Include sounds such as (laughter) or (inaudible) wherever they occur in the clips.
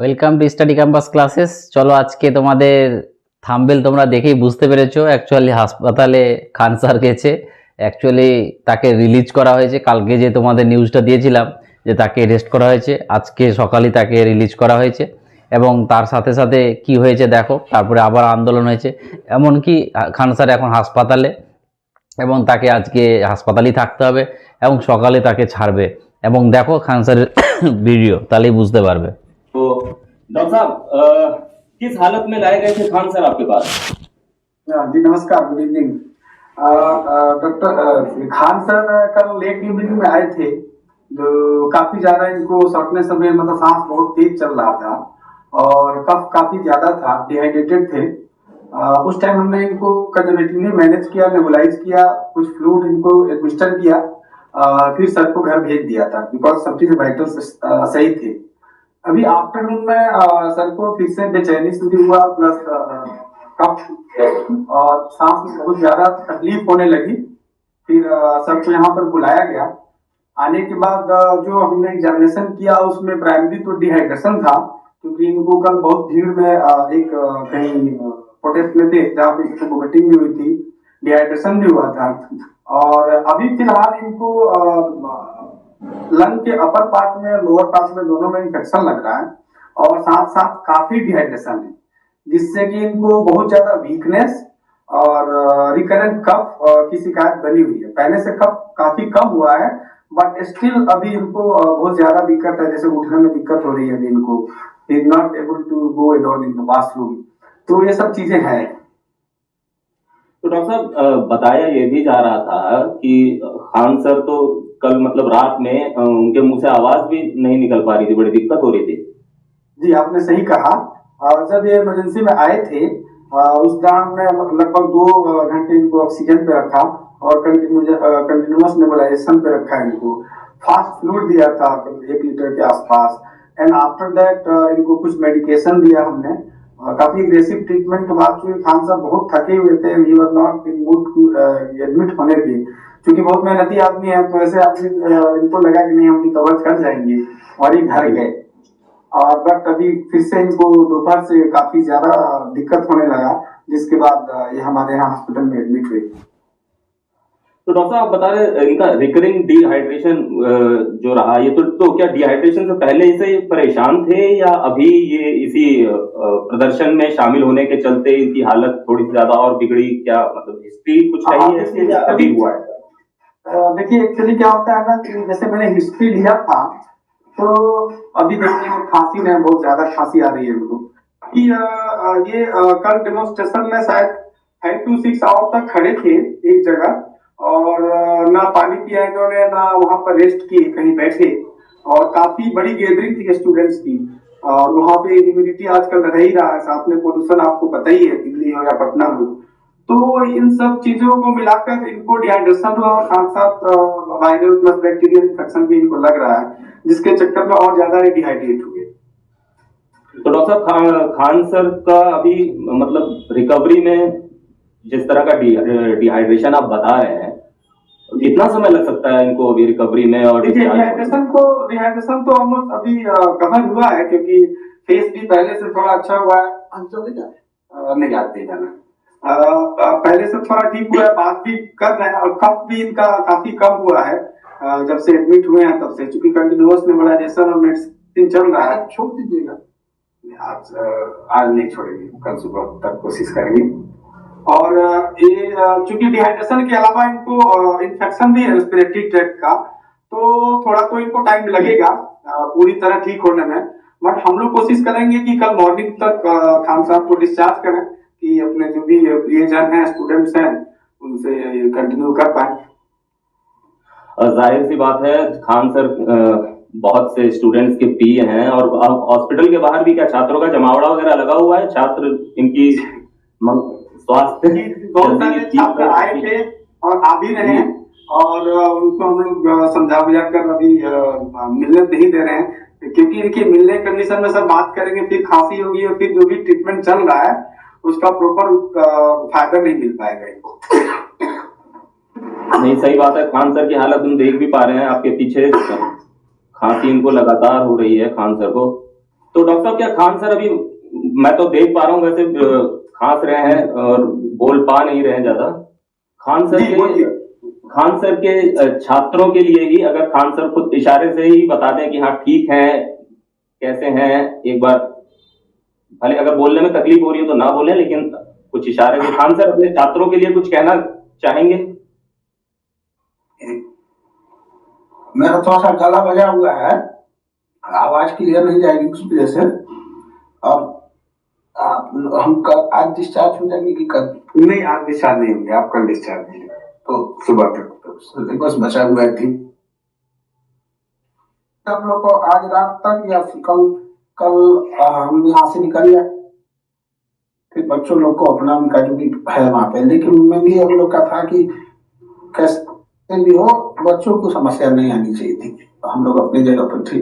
Welcome to study campus classes চলো আজকে তোমাদের থাম্বেল তোমরা দেখেই বুঝতে পেরেছো অ্যাকচুয়ালি হাসপাতালে খান স্যার গেছে অ্যাকচুয়ালি তাকে রিলিজ করা হয়েছে কালকে যে তোমাদের নিউজটা দিয়েছিলাম যে তাকে রেস্ট করা হয়েছে আজকে সকালে তাকে রিলিজ করা হয়েছে এবং তার সাথে সাথে কি হয়েছে দেখো তারপরে আবার আন্দোলন হয়েছে এমনকি খান স্যার এখন হাসপাতালে এবং তাকে আজকে হাসপাতালেই থাকতে হবে এবং সকালে তাকে ছাড়বে এবং দেখো খান স্যারের ভিডিও (coughs) তাহলেই বুঝতে পারবে तो डॉक्टर साहब किस हालत में लाए गए थे खान सर आपके पास हाँ जी नमस्कार good evening doctor Khan sir कल लेट इवनिंग में आए थे जो तो काफी ज्यादा इनको सौटने समय मतलब सांस बहुत तेज चल रहा था और कफ काफी ज्यादा था डिहाइड्रेटेड थे आ, उस टाइम हमने इनको कंजर्वेटिवली मैनेज किया नेबुलाइज किया कुछ फ्लूड इनको एडमिस्टर किया आ, फिर सर को घर भेज दिया था बिकॉज सब चीज वाइटल सही थे अभी आफ्टरनून में सर को फिर से बेचैनी शुरू हुआ प्लस कफ और सांस में बहुत ज्यादा तकलीफ होने लगी फिर सर को यहाँ पर बुलाया गया आने के बाद जो हमने एग्जामिनेशन किया उसमें प्राइमरी तो डिहाइड्रेशन था क्योंकि इनको कल बहुत भीड़ में एक कहीं प्रोटेस्ट में थे जहाँ पे इनको वोमिटिंग भी हुई थी डिहाइड्रेशन भी हुआ था और अभी फिलहाल इनको लंग के अपर पार्ट में लोअर पार्ट में दोनों में इंफेक्शन लग रहा है और साथ साथ काफी डिहाइड्रेशन है जिससे कि इनको बहुत ज्यादा वीकनेस और रिकरेंट कफ की शिकायत बनी हुई है पहले से कफ काफी कम हुआ है बट स्टिल अभी इनको बहुत ज्यादा दिक्कत है जैसे उठने में दिक्कत हो रही है दिन को is not able to go alone in the bathroom तो ये सब चीजें हैं तो डॉक्टर साहब बताया ये भी जा रहा था कि खान सर तो कल मतलब रात में उनके मुंह से आवाज भी नहीं निकल पा रही थी बड़ी दिक्कत हो रही थी जी आपने सही कहा और जब ये इमरजेंसी में आए थे उस दौरान में लगभग दो घंटे इनको ऑक्सीजन पे रखा और कंटिन्यूस नेबलाइजेशन पे रखा इनको फास्ट फ्लूड दिया था एक लीटर के आसपास एंड आफ्टर दैट इनको कुछ मेडिकेशन दिया हमने काफी एग्रेसिव ट्रीटमेंट के बाद खान साहब बहुत थके हुए थे and he not in mood to admit होने के क्योंकि बहुत मेहनती आदमी है तो ऐसे आदमी इनको लगा कि नहीं हम कवर कर जाएंगे और ये घर गए और बट अभी फिर से इनको दोपहर से काफी ज्यादा दिक्कत होने लगा जिसके बाद ये हमारे यहाँ हॉस्पिटल में एडमिट हुए तो डॉक्टर साहब बता रहे इनका रिकरिंग डिहाइड्रेशन जो रहा ये तो, तो क्या डिहाइड्रेशन से पहले इसे परेशान थे या अभी ये इसी प्रदर्शन में शामिल होने के चलते इनकी हालत थोड़ी ज्यादा और बिगड़ी क्या मतलब हिस्ट्री कुछ नहीं हाँ, है हाँ, अभी हुआ है देखिए एक्चुअली क्या होता है ना कि जैसे मैंने हिस्ट्री लिया था तो अभी देखिए खांसी में बहुत ज्यादा खांसी आ रही है उनको कि ये कल डेमोन्स्ट्रेशन में शायद फाइव टू सिक्स आवर तक खड़े थे एक जगह और ना पानी पिया इन्होंने ना वहां पर रेस्ट किए कहीं बैठे और काफी बड़ी गैदरिंग थी स्टूडेंट्स की और वहां पे इम्यूनिटी आजकल रह ही रहा है साथ में पोल्यूशन आपको पता ही है दिल्ली हो या पटना हो तो इन सब चीजों को मिलाकर इनको डिहाइड्रेशन और साथ साथ वायरल प्लस बैक्टीरियल इन्फेक्शन भी इनको लग रहा है जिसके चक्कर में और ज्यादा डिहाइड्रेट हुए तो डॉक्टर खान, खान सर का अभी मतलब रिकवरी में जिस तरह का डिहाइड्रेशन दि, आप बता रहे हैं कितना समय लग सकता है इनको अभी रिकवरी में और डिहाइड्रेशन को डिहाइड्रेशन तो ऑलमोस्ट अभी कवर हुआ है क्योंकि फेस भी पहले से थोड़ा अच्छा हुआ है नहीं जाते जाना पहले से थोड़ा ठीक हुआ है बात भी कर रहे हैं और कफ भी इनका काफी कम हुआ है जब से एडमिट हुए हैं तब से चूंकि कंटिन्यूस मेमोराइजेशन और मेडिसिन चल रहा है छोड़ दीजिएगा आज आज नहीं छोड़ेंगे कल सुबह तक कोशिश करेंगे और ये चूंकि डिहाइड्रेशन के अलावा इनको इन्फेक्शन भी है रेस्पिरेटरी ट्रैक का तो थोड़ा तो इनको टाइम लगेगा पूरी तरह ठीक होने में बट हम लोग कोशिश करेंगे कि कल मॉर्निंग तक खान साहब को डिस्चार्ज करें कि अपने जो भी प्रियजन हैं स्टूडेंट्स हैं उनसे कंटिन्यू कर पाए जाहिर सी बात है खान सर बहुत से स्टूडेंट्स के पी हैं और हॉस्पिटल के बाहर भी क्या छात्रों का जमावड़ा वगैरह लगा हुआ है छात्र इनकी स्वास्थ्य बहुत सारे छात्र आए थे और आ भी रहे हैं और उनको हम लोग समझा बुझा कर अभी मिलने नहीं दे रहे हैं क्योंकि इनकी मिलने कंडीशन में सर बात करेंगे फिर खांसी होगी और फिर जो भी ट्रीटमेंट चल रहा है उसका प्रॉपर फायदा नहीं मिल पाएगा इनको नहीं सही बात है खान सर की हालत तुम देख भी पा रहे हैं आपके पीछे खांसी इनको लगातार हो रही है खान सर को तो डॉक्टर क्या खान सर अभी मैं तो देख पा रहा हूँ वैसे खांस रहे हैं और बोल पा नहीं रहे ज्यादा खान सर के खान सर के छात्रों के लिए ही अगर खान सर खुद इशारे से ही बता दें कि हाँ ठीक है कैसे हैं एक बार भले अगर बोलने में तकलीफ हो रही है तो ना बोले लेकिन कुछ इशारे भी खान सर अपने छात्रों के लिए कुछ कहना चाहेंगे मेरा तो थोड़ा सा गला बजा हुआ है आवाज क्लियर नहीं जाएगी उस वजह से और हम कल आज डिस्चार्ज हो जाएंगे कि कल नहीं आज डिस्चार्ज नहीं होंगे आप कल डिस्चार्ज नहीं तो सुबह तक तो बस बचा हुआ थी सब लोग को आज रात तक या कल कल हम यहाँ से निकल जाए फिर बच्चों लोग को अपना उनका जो भी है वहां पे लेकिन उनमें भी हम लोग का था कि कैसे भी हो बच्चों को समस्या नहीं आनी चाहिए थी हम लोग अपनी जगह पर थे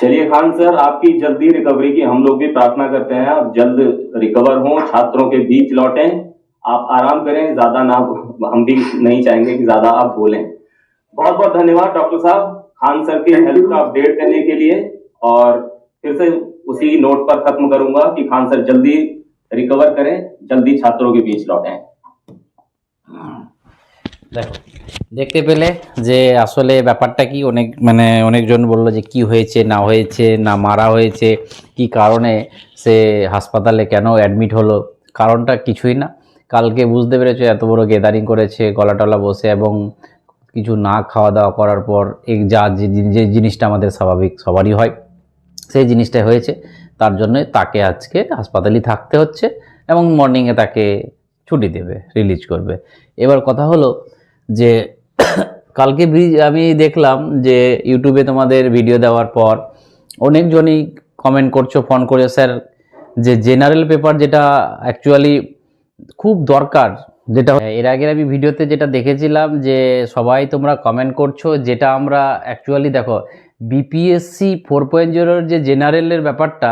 चलिए खान सर आपकी जल्दी रिकवरी की हम लोग भी प्रार्थना करते हैं आप जल्द रिकवर हो छात्रों के बीच लौटें आप आराम करें ज्यादा ना हम भी नहीं चाहेंगे कि ज्यादा आप बोलें बहुत बहुत धन्यवाद डॉक्टर साहब खान सर के हेल्थ का अपडेट देने के लिए और फिर से उसी नोट पर खत्म करूंगा कि खान सर जल्दी रिकवर करें जल्दी छात्रों के बीच लौटें देखो देखते पहले जे असली ব্যাপারটা কি অনেক মানে অনেকজন বললো যে কি হয়েছে না হয়েছে না মারা হয়েছে কি কারণে সে হাসপাতালে কেন एडमिट হলো কারণটা কিছুই না কালকে বুঝ দে পেরেছে এত বড় গেদারিং করেছে গলাটালা বসে এবং কিছু না খাওয়া দাওয়া করার পর এই যা যে জিনিসটা আমাদের স্বাভাবিক সবারই হয় সেই জিনিসটা হয়েছে তার জন্য তাকে আজকে হাসপাতালে থাকতে হচ্ছে এবং মর্নিংয়ে তাকে ছুটি দেবে রিলিজ করবে এবার কথা হলো যে (coughs) কালকে আমি দেখলাম যে ইউটিউবে তোমাদের ভিডিও দেওয়ার পর অনেকজনই কমেন্ট করছো ফোন করে স্যার যে জেনারেল পেপার যেটা অ্যাকচুয়ালি খুব দরকার যেটা এর আগের আমি ভিডিওতে যেটা দেখেছিলাম যে সবাই তোমরা কমেন্ট করছো যেটা আমরা অ্যাকচুয়ালি দেখো বিপিএসসি ফোর পয়েন্ট জিরোর যে জেনারেলের ব্যাপারটা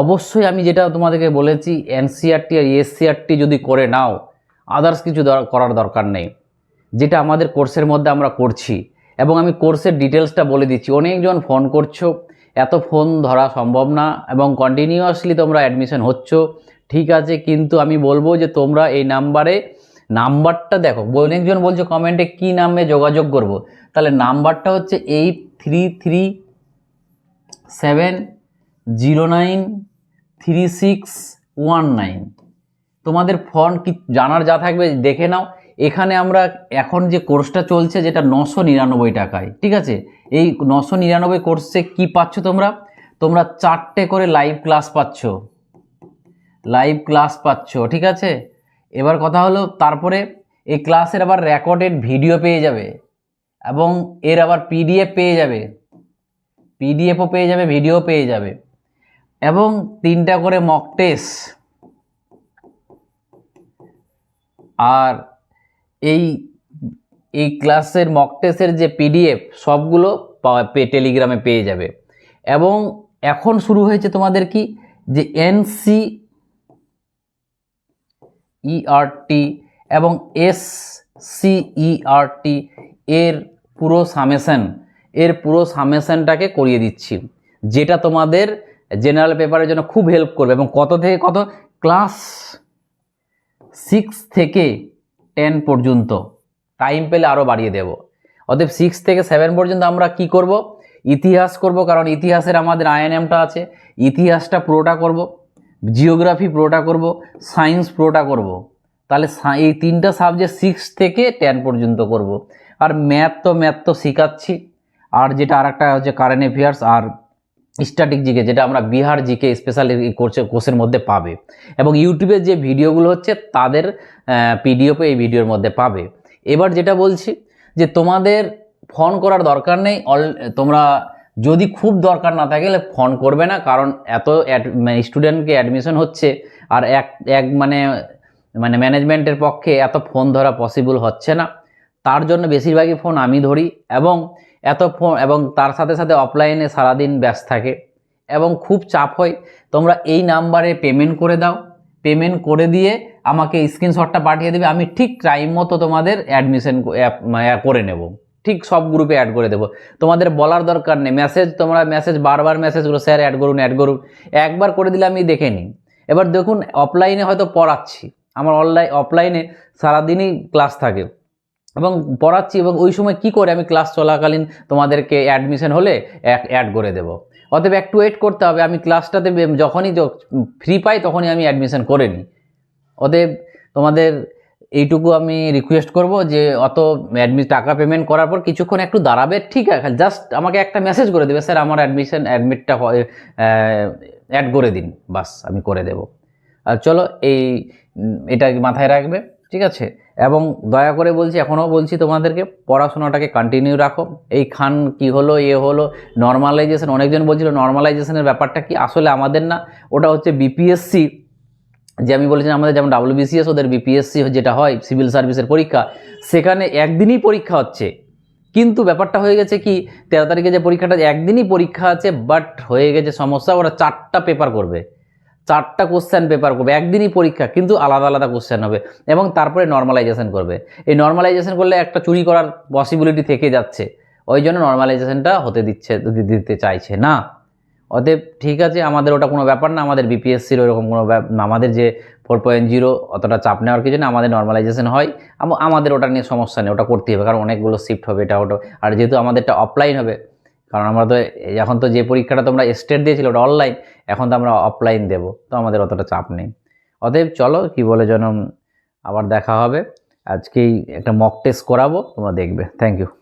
অবশ্যই আমি যেটা তোমাদেরকে বলেছি এনসিআরটি e আর এসসিআরটি e যদি করে নাও আদার্স কিছু করার দরকার নেই যেটা আমাদের কোর্সের মধ্যে আমরা করছি এবং আমি কোর্সের ডিটেলসটা বলে দিচ্ছি অনেকজন ফোন করছো এত ফোন ধরা সম্ভব না এবং কন্টিনিউয়াসলি তোমরা অ্যাডমিশন হচ্ছ ঠিক আছে কিন্তু আমি বলবো যে তোমরা এই নাম্বারে নাম্বারটা দেখো অনেকজন বলছে কমেন্টে কি নামে যোগাযোগ করব। তাহলে নাম্বারটা হচ্ছে eight three three seven zero nine three six one nine তোমাদের ফর্ম কি জানার যা থাকবে দেখে নাও এখানে আমরা এখন যে কোর্সটা চলছে যেটা নশো নিরানব্বই টাকায় ঠিক আছে এই নশো নিরানব্বই কোর্সে কি পাচ্ছ তোমরা তোমরা চারটে করে লাইভ ক্লাস পাচ্ছ লাইভ ক্লাস পাচ্ছ ঠিক আছে এবার কথা হলো তারপরে এই ক্লাসের আবার রেকর্ডেড ভিডিও পেয়ে যাবে এবং এর আবার পিডিএফ পেয়ে যাবে পিডিএফও পেয়ে যাবে ভিডিও পেয়ে যাবে এবং তিনটা করে মক টেস্ট আর এই এই ক্লাসের মক টেস্টের যে পিডিএফ সবগুলো টেলিগ্রামে পেয়ে যাবে এবং এখন শুরু হয়েছে তোমাদের কি যে এনসি ইআরটি e এবং এস সিইআরটি e এর পুরো সামেশন এর পুরো সামেশনটাকে করিয়ে দিচ্ছি যেটা তোমাদের জেনারেল পেপারের জন্য খুব হেল্প করবে এবং কত থেকে কত ক্লাস সিক্স থেকে টেন পর্যন্ত টাইম পেলে আরও বাড়িয়ে দেব অতএব সিক্স থেকে সেভেন পর্যন্ত আমরা কি করব ইতিহাস করব কারণ ইতিহাসের আমাদের আইএনএমটা আছে ইতিহাসটা পুরোটা করব জিওগ্রাফি প্রোটা করব সায়েন্স প্রোটা করব তাহলে এই তিনটা সাবজেক্ট সিক্স থেকে টেন পর্যন্ত করব আর ম্যাথ তো ম্যাথ তো শেখাচ্ছি আর যেটা আর একটা হচ্ছে কারেন্ট অ্যাফেয়ার্স আর স্ট্যাটিক জিকে যেটা আমরা বিহার জিকে স্পেশালি কোর্সে কোর্সের মধ্যে পাবে এবং ইউটিউবের যে ভিডিওগুলো হচ্ছে তাদের পিডিএফে এই ভিডিওর মধ্যে পাবে এবার যেটা বলছি যে তোমাদের ফোন করার দরকার নেই অল তোমরা যদি খুব দরকার না থাকে ফোন করবে না কারণ এত স্টুডেন্টকে মানে অ্যাডমিশন হচ্ছে আর এক এক মানে মানে ম্যানেজমেন্টের পক্ষে এত ফোন ধরা পসিবল হচ্ছে না তার জন্য বেশিরভাগই ফোন আমি ধরি এবং এত ফোন এবং তার সাথে সাথে অফলাইনে সারাদিন ব্যস্ত থাকে এবং খুব চাপ হয় তোমরা এই নাম্বারে পেমেন্ট করে দাও পেমেন্ট করে দিয়ে আমাকে স্ক্রিনশটটা পাঠিয়ে দেবে আমি ঠিক টাইম মতো তোমাদের অ্যাডমিশন মানে, করে নেব ঠিক সব গ্রুপে অ্যাড করে দেবো তোমাদের বলার দরকার নেই মেসেজ তোমরা মেসেজ বারবার মেসেজগুলো স্যার অ্যাড করুন অ্যাড করুন একবার করে দিলে আমি দেখে নিই এবার দেখুন অফলাইনে হয়তো পড়াচ্ছি আমার অনলাইন অফলাইনে সারাদিনই ক্লাস থাকে এবং পড়াচ্ছি এবং ওই সময় কি করে আমি ক্লাস চলাকালীন তোমাদেরকে অ্যাডমিশন হলে অ্যাড করে দেব অতএব একটু ওয়েট করতে হবে আমি ক্লাসটাতে যখনই ফ্রি পাই তখনই আমি অ্যাডমিশন করে নিই অতএব তোমাদের এইটুকু আমি রিকোয়েস্ট করব যে অত অ্যাডমিট টাকা পেমেন্ট করার পর কিছুক্ষণ একটু দাঁড়াবে ঠিক আছে জাস্ট আমাকে একটা মেসেজ করে দেবে স্যার আমার অ্যাডমিশন অ্যাডমিটটা অ্যাড করে দিন বাস আমি করে দেব আর চলো এই এটা মাথায় রাখবে ঠিক আছে এবং দয়া করে বলছি এখনও বলছি তোমাদেরকে পড়াশোনাটাকে কন্টিনিউ রাখো এই খান কি হলো এ হলো নর্মালাইজেশন অনেকজন বলছিল নর্মালাইজেশনের ব্যাপারটা কি আসলে আমাদের না ওটা হচ্ছে বিপিএসসি যে আমি বলেছিলাম আমাদের যেমন বিসিএস ওদের বিপিএসসি যেটা হয় সিভিল সার্ভিসের পরীক্ষা সেখানে একদিনই পরীক্ষা হচ্ছে কিন্তু ব্যাপারটা হয়ে গেছে কি তেরো তারিখে যে পরীক্ষাটা একদিনই পরীক্ষা আছে বাট হয়ে গেছে সমস্যা ওরা চারটা পেপার করবে চারটা কোশ্চেন পেপার করবে একদিনই পরীক্ষা কিন্তু আলাদা আলাদা কোশ্চেন হবে এবং তারপরে নর্মালাইজেশন করবে এই নর্মালাইজেশন করলে একটা চুরি করার পসিবিলিটি থেকে যাচ্ছে ওই জন্য নর্মালাইজেশনটা হতে দিচ্ছে দিতে চাইছে না অতএব ঠিক আছে আমাদের ওটা কোনো ব্যাপার না আমাদের বিপিএসসির ওইরকম কোনো আমাদের যে ফোর পয়েন্ট জিরো অতটা চাপ নেওয়ার কিছু না আমাদের নর্মালাইজেশন হয় আমাদের ওটা নিয়ে সমস্যা নেই ওটা করতে হবে কারণ অনেকগুলো শিফট হবে এটা ওটা আর যেহেতু আমাদেরটা অফলাইন হবে কারণ আমরা তো এখন তো যে পরীক্ষাটা তোমরা স্টেট দিয়েছিলো ওটা অনলাইন এখন তো আমরা অফলাইন দেব তো আমাদের অতটা চাপ নেই অতএব চলো কি বলে যেন আবার দেখা হবে আজকেই একটা মক টেস্ট করাবো তোমরা দেখবে থ্যাংক ইউ